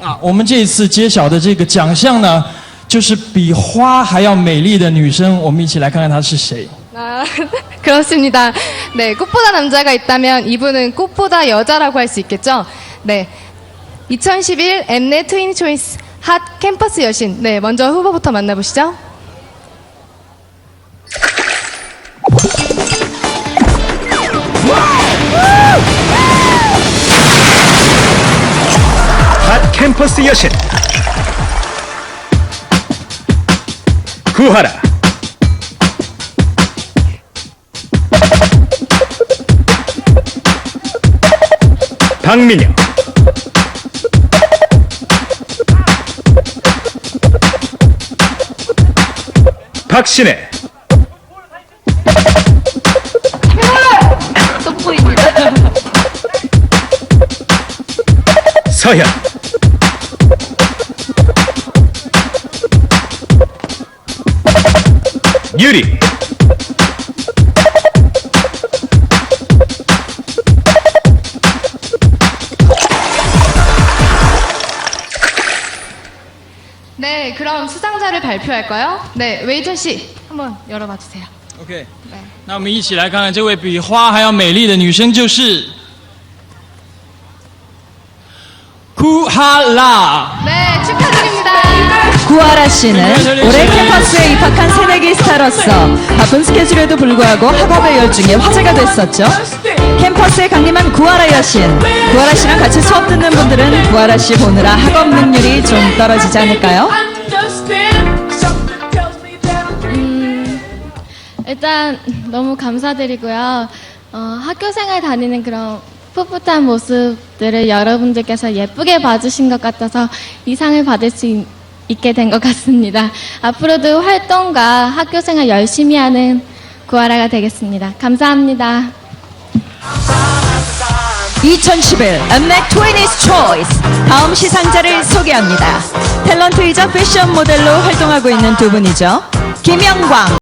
啊，我们这一次揭晓的这个奖项呢，就是比花还要美丽的女生，我们一起来看看她是谁。 아, 그렇습니다. 네, 꽃보다 남자가 있다면 이분은 꽃보다 여자라고 할 수 있겠죠? 네. 2011 엠넷 트윈 초이스 핫 캠퍼스 여신. 네, 먼저 후보부터 만나보시죠. 캠퍼스 여신. 구하라. 박민영. 박신혜. 서현 유리 네, 그럼 수상자를 발표할까요? 네, 웨이준 씨 한번 열어봐 주세요. OK，那我们一起来看看这位比花还要美丽的女生就是库哈拉。 네, 축하드립니다. 씨는 올해 캠퍼스에 입학한 새내기 스타로서 바쁜 스케줄에도 불구하고 학업의 열중에 화제가 됐었죠. 캠퍼스에 강림한 구하라 여신. 구하라 씨랑 같이 수업 듣는 분들은 구하라 씨 보느라 학업 능률이 좀 떨어지지 않을까요? 일단 너무 감사드리고요. 어, 학교 생활 다니는 그런 풋풋한 모습들을 여러분들께서 예쁘게 봐주신 것 같아서 이 상을 받을 수 있, 있게 된 것 같습니다. 앞으로도 활동과 학교 생활 열심히 하는 구하라가 되겠습니다. 감사합니다. 2011 엠넷 트위니스 초이스 다음 시상자를 소개합니다. 탤런트이자 패션 모델로 활동하고 있는 두 분이죠. 김영광